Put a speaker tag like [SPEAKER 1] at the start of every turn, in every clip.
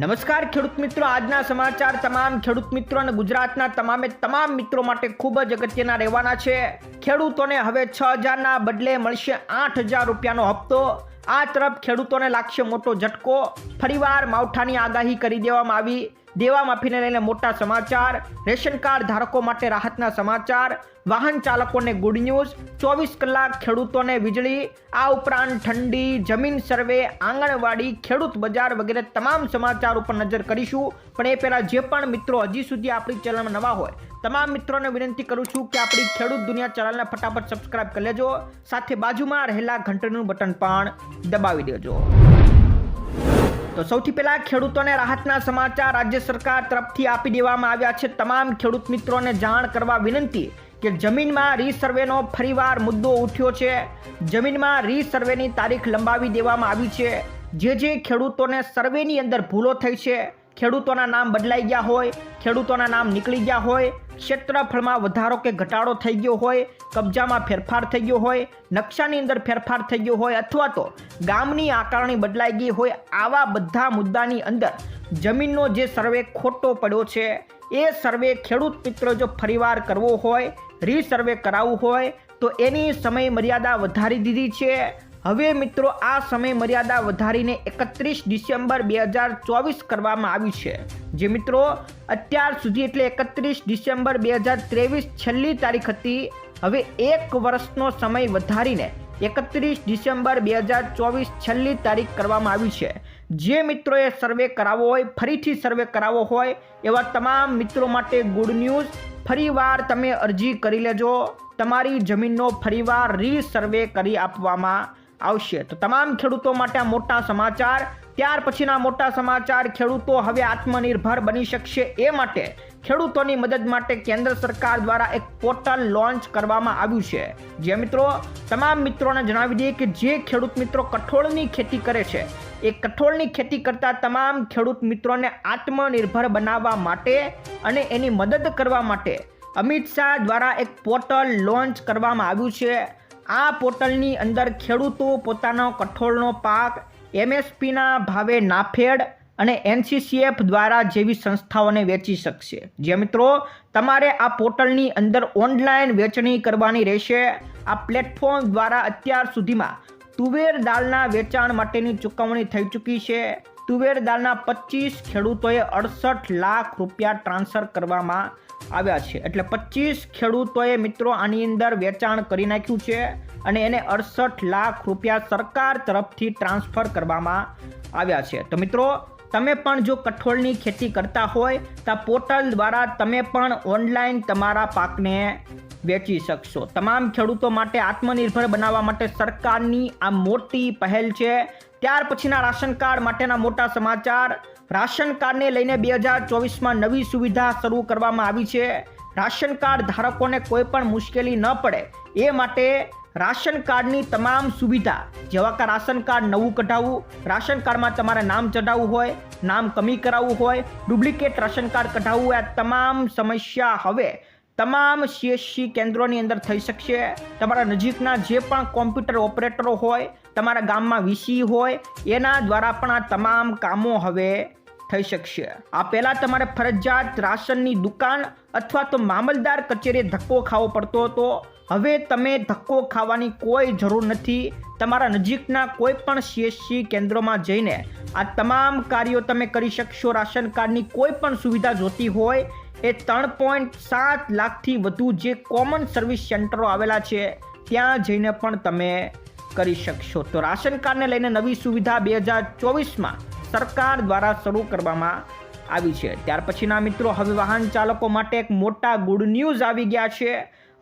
[SPEAKER 1] નમસ્કાર, ખેડૂત મિત્રો. આજના સમાચાર તમામ ખેડૂત મિત્રો અને ગુજરાતના તમામે તમામ મિત્રો માટે ખૂબ જ અગત્યના રહેવાના છે. ખેડૂતોને હવે છ હજારના બદલે મળશે આઠ હજાર રૂપિયાનો હપ્તો. આ તરફ ખેડૂતોને લાગશે મોટો ઝટકો. ફરીવાર માવઠાની આગાહી કરી દેવામાં આવી. દેવા માફીને લઈને મોટા સમાચાર, રેશન કાર્ડ ધારકો માટે રાહતના સમાચાર, વાહન ચાલકોને ગુડ ન્યૂઝ ચોવીસ કલાક ખેડૂતોને વીજળી, આ ઉપરાંત ઠંડી, જમીન સર્વે, આંગણવાડી, ખેડૂત બજાર વગેરે તમામ સમાચાર ઉપર નજર કરીશું. પણ એ પહેલાં જે પણ મિત્રો હજી સુધી આપણી ચેનલમાં નવા હોય, તમામ મિત્રોને વિનંતી કરું છું કે આપણી ખેડૂત દુનિયા ચેનલને ફટાફટ સબસ્ક્રાઇબ કરી લેજો. સાથે બાજુમાં રહેલા ઘંટડીનું બટન પણ દબાવી દેજો. તો સૌથી પહેલાં ખેડૂતોને રાહતના સમાચાર રાજ્ય સરકાર તરફથી આપી દેવામાં આવ્યા છે. તમામ ખેડૂત મિત્રોને જાણ કરવા વિનંતી કે જમીનમાં રીસર્વેનો ફરીવાર મુદ્દો ઉઠ્યો છે. જમીનમાં રીસર્વેની તારીખ લંબાવી દેવામાં આવી છે. જે જે ખેડૂતોને સર્વેની અંદર ભૂલો થઈ છે, ખેડૂતોના નામ બદલાઈ ગયા હોય, ખેડૂતોના નામ નીકળી ગયા હોય ક્ષેત્રફળમાં વધારો કે ઘટાડો થઈ ગયો હોય, કબજામાં ફેરફાર થઈ ગયો હોય, નકશાની અંદર ફેરફાર થઈ ગયો હોય અથવા તો ગામની આકારણી બદલાઈ ગઈ હોય, આવા બધા મુદ્દાની અંદર જમીનનો જે સર્વે ખોટો પડ્યો છે, એ સર્વે ખેડૂત મિત્રો જો ફરીવાર કરવો હોય, રીસર્વે કરાવવું હોય, તો એની સમય મર્યાદા વધારી દીધી છે. હવે મિત્રો, આ સમય મર્યાદા વધારીને એકત્રીસ ડિસેમ્બર બે હજાર ચોવીસ કરવામાં આવી છે. જે મિત્રો, અત્યાર સુધી એટલે એકત્રીસ ડિસેમ્બર બે હજાર ત્રેવીસ છેલ્લી તારીખ હતી. હવે એક વર્ષનો સમય વધારીને એકત્રીસ ડિસેમ્બર બે હજાર ચોવીસ છેલ્લી તારીખ કરવામાં આવી છે. જે મિત્રોએ સર્વે કરાવવો હોય, ફરીથી સર્વે કરાવવો હોય, એવા તમામ મિત્રો માટે ગુડ ન્યૂઝ ફરીવાર તમે અરજી કરી લેજો. તમારી જમીનનો ફરીવાર રીસર્વે કરી આપવામાં આવશે. તો તમામ ખેડૂતો માટે આ મોટા સમાચાર, ત્યાર પછીના મોટા સમાચાર ખેડૂતો હવે આત્મનિર્ભર બની શકશે એ માટે ખેડૂતોની મદદ માટે કેન્દ્ર સરકાર દ્વારા એક પોર્ટલ લોન્ચ કરવામાં આવ્યું છે. જે મિત્રો, તમામ મિત્રોને જણાવી દઈએ કે જે ખેડૂત મિત્રો કઠોળની ખેતી કરે છે, એ કઠોળની ખેતી કરતા તમામ ખેડૂત મિત્રોને આત્મનિર્ભર બનાવવા માટે અને એની મદદ કરવા માટે અમિત શાહ દ્વારા એક પોર્ટલ લોન્ચ કરવામાં આવ્યું છે. આ પોર્ટલની અંદર ખેડૂતો પોતાનો કઠોળનો પાક, એમએસપીના ભાવે નાફેડ અને એનસીસીએફ દ્વારા જેવી સંસ્થાઓને વેચી શકશે. જે મિત્રો, તમારે આ પોર્ટલની અંદર ઓનલાઈન વેચણી કરવાની રહેશે. આ પ્લેટફોર્મ દ્વારા અત્યાર સુધીમાં તુવેર દાળના વેચાણ માટેની ચૂકવણી થઈ ચૂકી છે. તુવેર દાળના પચીસ ખેડૂતોએ અડસઠ લાખ રૂપિયા ટ્રાન્સફર કરવામાં આવ્યા છે. એટલે પચીસ ખેડૂતોએ મિત્રો આની અંદર વેચાણ કરી નાખ્યું છે અને એને અડસઠ લાખ રૂપિયા સરકાર તરફથી ટ્રાન્સફર કરવામાં આવ્યા છે. તો મિત્રો, તમે પણ જો કઠોળની ખેતી કરતા હોય, તો પોર્ટલ દ્વારા તમે પણ ઓનલાઈન તમારા પાકને વેચી શકશો. તમામ ખેડૂતો માટે આત્મનિર્ભર બનાવવા માટે સરકારની આ મોટી પહેલ છે. ત્યાર પછીના રાશન કાર્ડ માટેના મોટા સમાચાર. રાશન કાર્ડને લઈને બે હજાર ચોવીસમાં નવી સુવિધા શરૂ કરવામાં આવી છે. રાશન કાર્ડ ધારકોને કોઈ પણ મુશ્કેલી ન પડે. એ માટે રાશન કાર્ડની તમામ સુવિધા, જેવા કે રાશન કાર્ડ નવું કઢાવવું, રાશન કાર્ડમાં તમારે નામ ચઢાવવું હોય, નામ કમી કરાવવું હોય, ડુપ્લિકેટ રાશન કાર્ડ કઢાવવું આ તમામ સમસ્યા હવે તમામ સીએસસી કેન્દ્રોની અંદર થઈ શકશે. તમારા નજીકના જે પણ કોમ્પ્યુટર ઓપરેટરો હોય, તમારા ગામમાં વીસી હોય, એના દ્વારા પણ આ તમામ કામો હવે થઈ શકશે. આ પહેલાં તમારે ફરજિયાત રાશનની દુકાન અથવા તો મામલદાર કચેરીએ ધક્કો ખાવો પડતો હતો. હવે તમે ધક્કો ખાવાની કોઈ જરૂર નથી. તમારા નજીકના કોઈ પણ સીએસસી કેન્દ્રોમાં જઈને આ તમામ કાર્યો તમે કરી શકશો. રાશન કાર્ડની કોઈ પણ સુવિધા જોતી હોય એ ત્રણ પોઈન્ટ સાત લાખથી વધુ જે કોમન સર્વિસ સેન્ટરો આવેલા છે, ત્યાં જઈને પણ તમે કરી શકશો. તો રાશન કાર્ડને લઈને નવી સુવિધા બે હજાર ચોવીસમાં સરકાર દ્વારા શરૂ કરવામાં આવી છે. ત્યાર પછીના મિત્રો, હવે વાહન ચાલકો માટે એક મોટા ગુડ ન્યૂઝ આવી ગયા છે.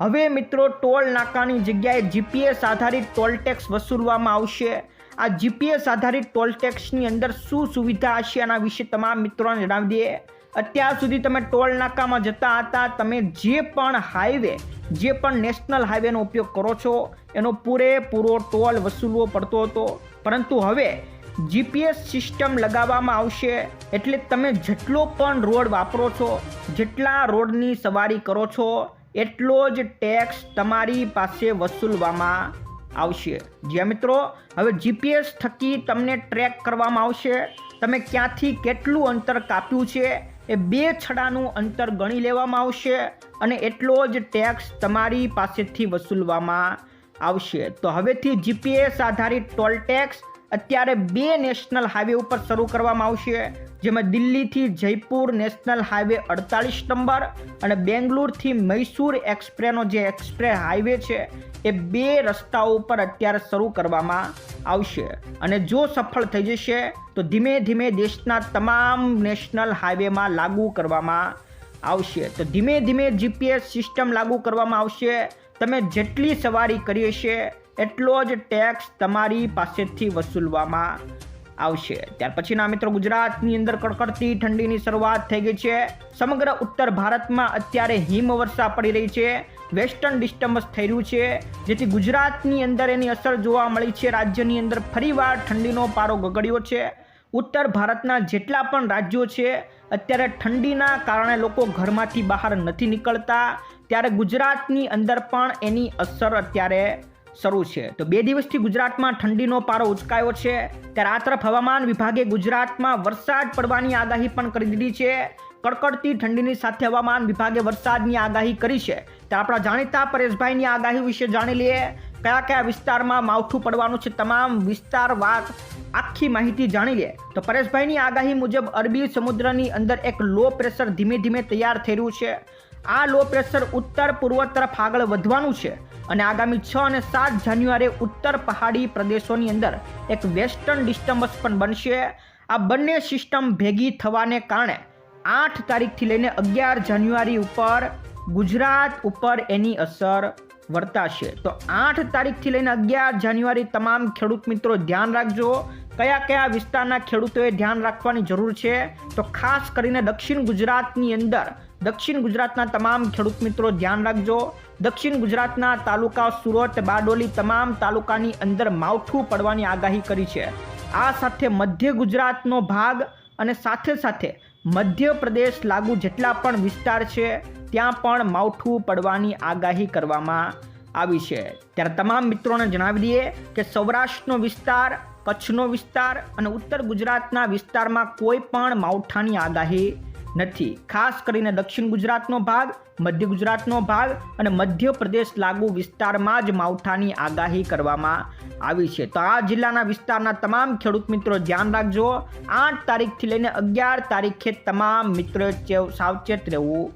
[SPEAKER 1] હવે મિત્રો, ટોલ નાકાની જગ્યાએ જીપીએસ આધારિત ટોલ ટેક્સ વસૂલવામાં આવશે. આ જીપીએસ આધારિત ટોલ ટેક્સની અંદર શું સુવિધા હશે આના વિશે તમામ મિત્રોને જણાવી દઈએ. અત્યાર સુધી તમે ટોલ નાકામાં જતા હતા, તમે જે પણ હાઈવે, જે પણ નેશનલ હાઈવેનો ઉપયોગ કરો છો, એનો પૂરેપૂરો ટોલ વસૂલવો પડતો હતો. પરંતુ હવે જીપીએસ સિસ્ટમ લગાવવામાં આવશે એટલે તમે જેટલો પણ રોડ વાપરો છો, જેટલા રોડની સવારી કરો છો, એટલો જ ટેક્સ તમારી પાસે વસૂલવામાં આવશે. જ્યાં મિત્રો, હવે જીપીએસ થકી તમને ટ્રેક કરવામાં આવશે. તમે ક્યાંથી કેટલું અંતર કાપ્યું છે એ બે છડાનું અંતર ગણી લેવામાં આવશે અને એટલો જ ટેક્સ તમારી પાસેથી વસૂલવામાં આવશે. તો હવેથી જીપીએસ આધારિત ટોલ ટેક્સ અત્યારે બે નેશનલ હાઈવે ઉપર શરૂ કરવામાં આવશે, જેમાં દિલ્હીથી જયપુર નેશનલ હાઈવે અડતાલીસ નંબર અને બેંગ્લોરથી મૈસૂર એક્સપ્રેનો જે એક્સપ્રે હાઈવે છે, એ બે રસ્તાઓ ઉપર અત્યારે શરૂ કરવામાં આવશે. અને જો સફળ થઈ જશે, તો ધીમે ધીમે દેશના તમામ નેશનલ હાઈવેમાં લાગુ કરવામાં આવશે. તો ધીમે ધીમે જીપીએસ સિસ્ટમ લાગુ કરવામાં આવશે. તમે જેટલી સવારી કરી હશે એટલો જ ટેક્સ તમારી પાસેથી વસૂલવામાં આવશે. ત્યાર પછીના મિત્રો ગુજરાતની અંદર કડકડતી ઠંડીની શરૂઆત થઈ ગઈ છે. સમગ્ર ઉત્તર ભારતમાં અત્યારે હિમવર્ષા પડી રહી છે. વેસ્ટર્ન ડિસ્ટર્બન્સ થઈ રહ્યું છે. જેથી ગુજરાતની અંદર એની અસર જોવા મળી છે. રાજ્યની અંદર ફરીવાર ઠંડીનો પારો ગગડ્યો છે. ઉત્તર ભારતના જેટલા પણ રાજ્યો છે, અત્યારે ઠંડીના કારણે લોકો ઘરમાંથી બહાર નથી નીકળતા. ત્યારે ગુજરાતની અંદર પણ એની અસર અત્યારે શરૂ છે. તો બે દિવસથી ગુજરાતમાં ઠંડીનો પારો ઉચકાયો છે. ત્યારે આ તરફ હવામાન વિભાગે ગુજરાતમાં વરસાદ પડવાની આગાહી પણ કરી દીધી છે. કડકડતી ઠંડીની સાથે હવામાન વિભાગે વરસાદની આગાહી કરી છે. ત્યારે આપણા જાણીતા પરેશભાઈની આગાહી વિશે જાણી લઈએ. કયા કયા વિસ્તારમાં માવઠું પડવાનું છે તમામ વિસ્તાર વાત આખી માહિતી જાણી લે તો પરેશભાઈની આગાહી મુજબ અરબી સમુદ્રની અંદર એક લો પ્રેશર ધીમે ધીમે તૈયાર થઈ રહ્યું છે. આ લો પ્રેશર ઉત્તર પૂર્વ તરફ આગળ વધવાનું છે. અને આગામી છ અને સાત જાન્યુઆરી ઉત્તર પહાડી પ્રદેશોની અંદર એક વેસ્ટર્ન ડિસ્ટર્બન્સ પણ બનશે. આ બંને સિસ્ટમ ભેગી થવાને કારણે આઠ તારીખથી લઈને અગિયાર જાન્યુઆરી ઉપર ગુજરાત ઉપર એની અસર વર્તાશે. તો આઠ તારીખથી લઈને અગિયાર જાન્યુઆરી તમામ ખેડૂત મિત્રો ધ્યાન રાખજો. કયા કયા વિસ્તારના ખેડૂતોએ ધ્યાન રાખવાની જરૂર છે? તો ખાસ કરીને દક્ષિણ ગુજરાતની અંદર, દક્ષિણ ગુજરાતના તમામ ખેડૂત મિત્રો ધ્યાન રાખજો. દક્ષિણ ગુજરાતના તાલુકા સુરત, બારડોલી તમામ તાલુકાની અંદર માવઠું પડવાની આગાહી કરી છે. આ સાથે મધ્ય ગુજરાતનો ભાગ અને સાથે સાથે મધ્યપ્રદેશ લાગુ જેટલા પણ વિસ્તાર છે, ત્યાં પણ માવઠું પડવાની આગાહી કરવામાં આવી છે. ત્યારે તમામ મિત્રોને જણાવી દઈએ કે સૌરાષ્ટ્રનો વિસ્તાર, કચ્છનો વિસ્તાર અને ઉત્તર ગુજરાતના વિસ્તારમાં કોઈ પણ માવઠાની આગાહી નથી. ખાસ કરીને દક્ષિણ ગુજરાતનો ભાગ, મધ્ય ગુજરાતનો ભાગ અને મધ્ય પ્રદેશ લાગુ વિસ્તારમાં જ માવઠાની આગાહી કરવામાં આવી છે. તો આ જિલ્લાના વિસ્તારના તમામ ખેડૂત મિત્રો ધ્યાન રાખજો. આઠ તારીખથી લઈને અગિયાર તારીખે તમામ મિત્રોએ સાવચેત રહેવું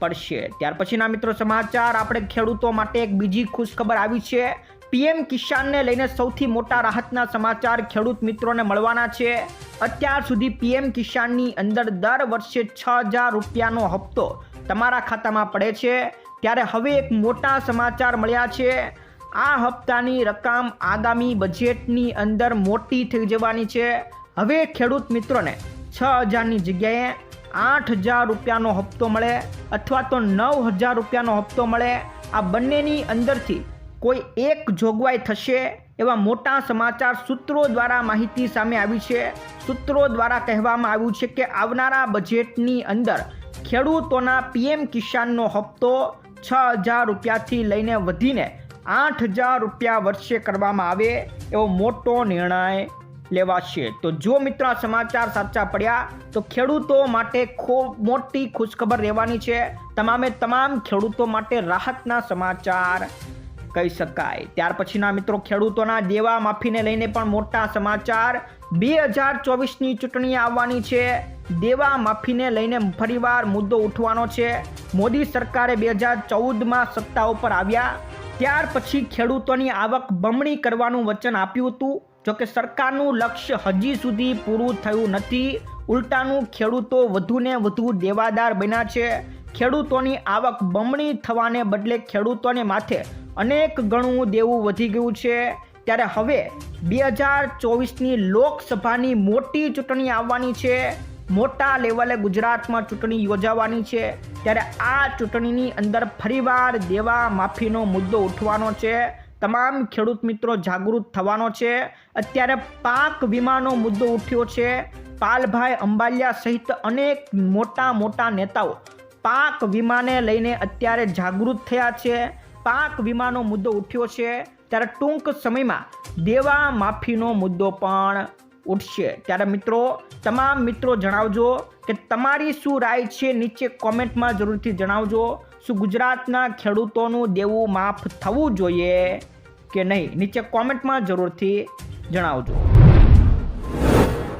[SPEAKER 1] પડશે. ત્યાર પછીના મિત્રો સમાચાર. આપણે ખેડૂતો માટે એક બીજી ખુશખબર આવી છે. પીએમ કિસાનને લઈને સૌથી મોટા રાહતના સમાચાર ખેડૂત મિત્રોને મળવાના છે. અત્યાર સુધી પીએમ કિસાનની અંદર દર વર્ષે છ હજાર રૂપિયાનો હપ્તો તમારા ખાતામાં પડે છે. ત્યારે હવે એક મોટા સમાચાર મળ્યા છે. આ હપ્તાની રકમ આગામી બજેટની અંદર મોટી થઈ જવાની છે. હવે ખેડૂત મિત્રોને છ હજારની જગ્યાએ આઠ હજાર રૂપિયાનો હપ્તો મળે અથવા તો નવ હજાર રૂપિયાનો હપ્તો મળે. આ બંનેની અંદરથી કોઈ એક જોગવાઈ થશે એવા મોટા સમાચાર સૂત્રો દ્વારા માહિતી સામે આવી છે. સૂત્રો દ્વારા કહેવામાં આવ્યું છે કે આવનારા બજેટની અંદર ખેડૂતોના પીએમ કિસાનનો હપ્તો છ હજાર રૂપિયાથી લઈને વધીને આઠ હજાર રૂપિયા વર્ષે કરવામાં આવે એવો મોટો નિર્ણય લેવાશે. તો જો મિત્રો સમાચાર સાચા પડ્યા, તો ખેડૂતો માટે ખૂબ મોટી ખુશખબર રહેવાની છે. તમામે તમામ ખેડૂતો માટે રાહતના સમાચાર કહી શકાય. ત્યાર પછીના મિત્રો, ખેડૂતોના દેવા માફીને લઈને પણ મોટા સમાચાર. બે હજાર ચોવીસની ચૂંટણી આવવાની છે. દેવા માફીને લઈને ફરીવાર મુદ્દો ઉઠવાનો છે. મોદી સરકારે બે હજાર ચૌદમાં સત્તા ઉપર આવ્યા. ત્યાર પછી ખેડૂતોની આવક બમણી કરવાનું વચન આપ્યું હતું. જોકે સરકારનું લક્ષ્ય હજી સુધી પૂરું થયું નથી. ઉલટાનું ખેડૂતો વધુને વધુ દેવાદાર બન્યા છે. ખેડૂતોની આવક બમણી થવાને બદલે ખેડૂતોને માથે અનેક ગણું દેવું વધી ગયું છે. ત્યારે હવે બે હજાર ચોવીસની લોકસભાની મોટી ચૂંટણી આવવાની છે. મોટા લેવલે ગુજરાતમાં ચૂંટણી યોજાવાની છે. ત્યારે આ ચૂંટણીની અંદર ફરીવાર દેવા માફીનો મુદ્દો ઉઠવાનો છે. તમામ ખેડૂત મિત્રો જાગૃત થવાનો છે. અત્યારે પાક વીમાનો મુદ્દો ઉઠ્યો છે. પાલભાઈ અંબાલિયા સહિત અનેક મોટા મોટા નેતાઓ પાક વીમાને લઈને અત્યારે જાગૃત થયા છે. પાક વીમાનો મુદ્દો ઉઠ્યો છે, ત્યારે ટૂંક સમયમાં દેવા માફીનો મુદ્દો પણ ઉઠશે. ત્યારે મિત્રો, તમામ મિત્રો જણાવજો કે તમારી શું રાય છે, નીચે કોમેન્ટમાં જરૂરથી જણાવજો. શું ગુજરાતના ખેડૂતોનું દેવું માફ થવું જોઈએ કે નહીં, નીચે કોમેન્ટમાં જરૂરથી જણાવજો.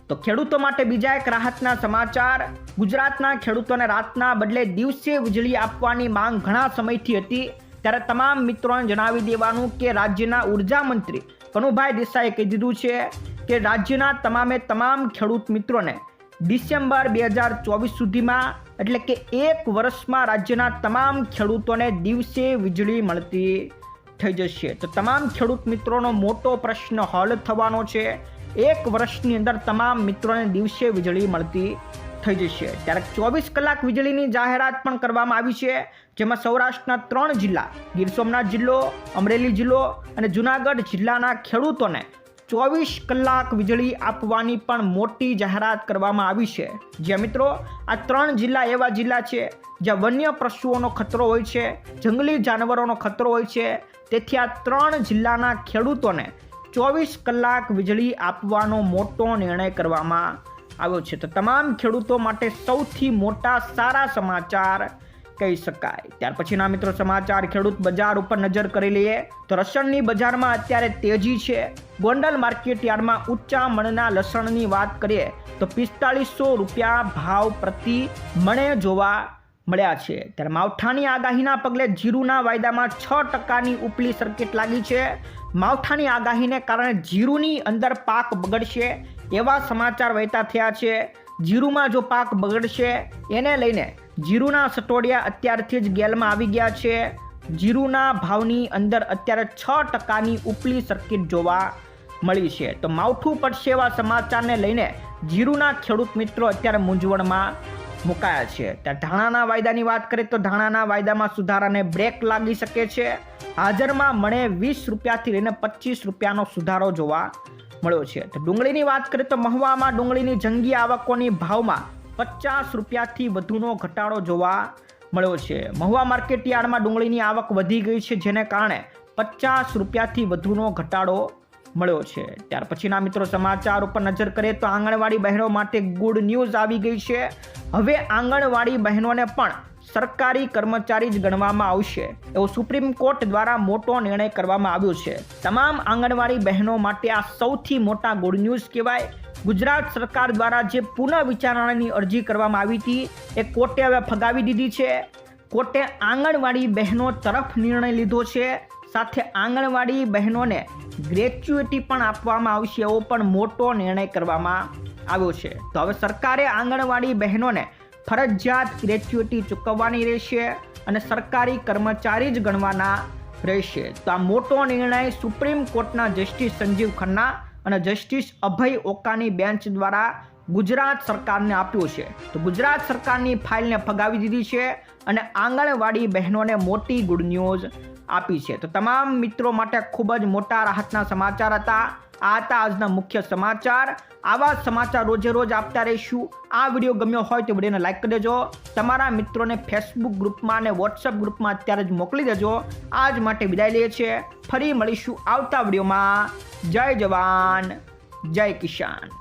[SPEAKER 1] તો ખેડૂતો માટે બીજા એક રાહતના સમાચાર. ગુજરાતના ખેડૂતોને રાતના બદલે દિવસે વીજળી આપવાની માંગ ઘણા સમયથી હતી. ત્યારે તમામ મિત્રોને જણાવી દેવાનું કે રાજ્યના ઊર્જા મંત્રી કનુભાઈ દેસાઈએ કહી દીધું છે કે રાજ્યના તમામે તમામ ખેડૂત મિત્રોને ડિસેમ્બર બે હજાર ચોવીસ સુધીમાં, એટલે કે એક વર્ષમાં રાજ્યના તમામ ખેડૂતોને દિવસે વીજળી મળતી થઈ જશે. તો તમામ ખેડૂત મિત્રોનો મોટો પ્રશ્ન હલ થવાનો છે. એક વર્ષની અંદર તમામ મિત્રોને દિવસે વીજળી મળતી થઈ જશે. ત્યારે ચોવીસ કલાક વીજળીની જાહેરાત પણ કરવામાં આવી છે. જેમાં સૌરાષ્ટ્રના ત્રણ જિલ્લા, ગીર સોમનાથ જિલ્લો, અમરેલી જિલ્લો અને જુનાગઢ જિલ્લાના ખેડૂતોને ચોવીસ કલાક વીજળી આપવાની પણ મોટી જાહેરાત કરવામાં આવી છે. જ્યાં મિત્રો, આ ત્રણ જિલ્લા એવા જિલ્લા છે જ્યાં વન્ય પશુઓનો ખતરો હોય છે, જંગલી જાનવરોનો ખતરો હોય છે. તેથી આ ત્રણ જિલ્લાના ખેડૂતોને ચોવીસ કલાક વીજળી આપવાનો મોટો નિર્ણય કરવામાં આવ્યો છે. તો તમામ ખેડૂતો માટે સૌથી મોટા સારા સમાચાર કહી શકાય. ત્યાર પછીના મિત્રો, સમાચાર ખેડૂત બજાર ઉપર નજર કરી લઈએ તો લસણની બજારમાં અત્યારે તેજી છે. ગોંડલ માર્કેટ યાર્ડમાં ઊંચા મણના લસણની વાત કરીએ તો પિસ્તાળીસો રૂપિયા ભાવ પ્રતિ મણે જોવા મળ્યા છે. ત્યારે માવઠાની આગાહીના પગલે જીરુના વાયદામાં છ ટકાની ઉપલી સર્કિટ લાગી છે. માવઠાની આગાહીને કારણે જીરુની અંદર પાક બગડશે એવા સમાચાર વહેતા થયા છે. જીરુમાં જો પાક બગડશે, એને લઈને જીરુના સટોડિયા અત્યારથી જ ગેલમાં આવી ગયા છે. જીરુના ભાવની અંદર અત્યારે છ ટકાની ઉપલી સર્કિટ જોવા મળી છે. તો માવઠું પડશે એવા સમાચારને લઈને જીરુના ખેડૂત મિત્રો અત્યારે મૂંઝવણમાં મુકાયા છે. ત્યાં ધાણાના વાયદાની વાત કરીએ તો ધાણાના વાયદામાં સુધારાને બ્રેક લાગી શકે છે. હાજરમાં મણે વીસ રૂપિયાથી લઈને પચીસ રૂપિયાનો સુધારો જોવા મળ્યો છે. તો ડુંગળીની વાત કરીએ તો મહુવામાં ડુંગળીની જંગી આવકોની ભાવમાં પચાસ રૂપિયાથી વધુનો ઘટાડો જોવા મળ્યો છે. મહુવા માર્કેટ યાર્ડમાં ડુંગળીની આવક વધી ગઈ છે, જેને કારણે પચાસ રૂપિયાથી વધુનો ઘટાડો મળ્યો છે. ત્યાર પછીના મિત્રો સમાચાર ઉપર નજર કરીએ તો આંગણવાડી બહેનો માટે ગુડ ન્યૂઝ આવી ગઈ છે. હવે આંગણવાડી બહેનોને પણ સરકારી કર્મચારી જ ગણવામાં આવશે. એવો સુપ્રીમ કોર્ટ દ્વારા મોટો નિર્ણય કરવામાં આવ્યો છે. તમામ આંગણવાડી બહેનો માટે આ સૌથી મોટા ગુડ ન્યૂઝ કહેવાય ગુજરાત સરકાર દ્વારા જે પુનઃ વિચારણાની અરજી કરવામાં આવી હતી, એ કોર્ટે હવે ફગાવી દીધી છે. કોર્ટે આંગણવાડી બહેનો તરફ નિર્ણય લીધો છે. સાથે આંગણવાડી બહેનોને ગ્રેચ્યુટી પણ આપવામાં આવશે એવો પણ મોટો નિર્ણય કરવામાં આવ્યો છે. તો હવે સરકારે આંગણવાડી બહેનોને ફરજિયાત ગ્રેચ્યુટી ચૂકવવાની રહેશે અને સરકારી કર્મચારી જ ગણવાના રહેશે. તો આ મોટો નિર્ણય સુપ્રીમ કોર્ટના જસ્ટિસ સંજીવ ખન્ના અને જસ્ટિસ અભય ઓકાની બેન્ચ દ્વારા ગુજરાત સરકારને આપ્યો છે. તો ગુજરાત સરકારની ફાઇલને ફગાવી દીધી છે અને આંગણવાડી બહેનોને મોટી ગુડ ન્યૂઝ આપી છે. તો તમામ મિત્રો માટે ખૂબ જ મોટા રાહતના સમાચાર હતા. આ હતા આજના મુખ્ય સમાચાર. આવા સમાચાર રોજે રોજ આપતા રહીશું. આ વીડિયો ગમ્યો હોય તો વિડીયોને લાઈક કરી દેજો. તમારા મિત્રોને ફેસબુક ગ્રુપમાં અને વોટ્સઅપ ગ્રુપમાં અત્યારે જ મોકલી દેજો. આજ માટે વિદાય લઈએ છીએ. ફરી મળીશું આવતા વિડીયોમાં. જય જવાન. જય કિસાન.